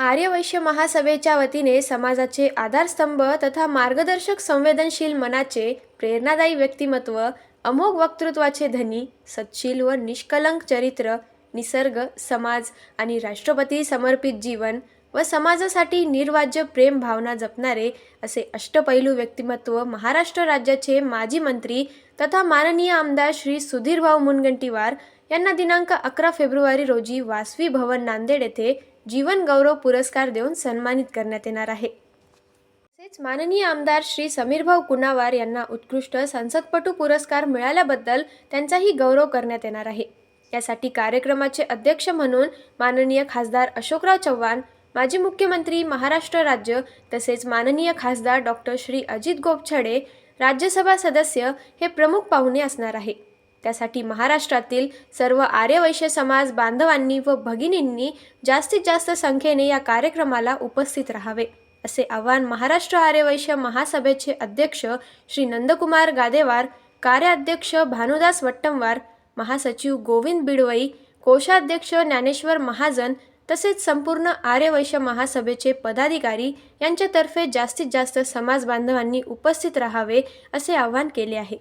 आर्यवैश्य महासभेच्या वतीने समाजाचे आधारस्तंभ तथा मार्गदर्शक संवेदनशील मनाचे प्रेरणादायी व्यक्तिमत्व अमोघ वक्तृत्वाचे धनी सत्शील व निष्कलंक चरित्र निसर्ग समाज आणि राष्ट्रपती समर्पित जीवन व समाजासाठी निर्वाज्य प्रेम भावना जपणारे असे अष्टपैलू व्यक्तिमत्व महाराष्ट्र राज्याचे माजी मंत्री तथा माननीय आमदार श्री सुधीरभाऊ मुनगंटीवार यांना दिनांक अकरा फेब्रुवारी रोजी वासवी भवन नांदेड येथे जीवन गौरव पुरस्कार देऊन सन्मानित करण्यात येणार आहे. तसेच माननीय आमदार श्री समीरभाऊ कुणावार यांना उत्कृष्ट संसदपटू पुरस्कार मिळाल्याबद्दल त्यांचाही गौरव करण्यात येणार आहे. यासाठी कार्यक्रमाचे अध्यक्ष म्हणून माननीय खासदार अशोकराव चव्हाण माजी मुख्यमंत्री महाराष्ट्र राज्य तसेच माननीय खासदार डॉक्टर श्री अजित गोपछडे राज्यसभा सदस्य हे प्रमुख पाहुणे असणार आहे. त्यासाठी महाराष्ट्रातील सर्व आर्यवैश्य समाज बांधवांनी व भगिनींनी जास्तीत जास्त संख्येने या कार्यक्रमाला उपस्थित राहावे असे आवाहन महाराष्ट्र आर्यवैश्य महासभेचे अध्यक्ष श्री नंदकुमार गादेवार कार्याध्यक्ष भानुदास वट्टमवार महासचिव गोविंद बिडवई कोषाध्यक्ष ज्ञानेश्वर महाजन तसेच संपूर्ण आर्यवैश्य महासभेचे पदाधिकारी यांच्यातर्फे जास्तीत जास्त समाज बांधवांनी उपस्थित राहावे असे आवाहन केले आहे.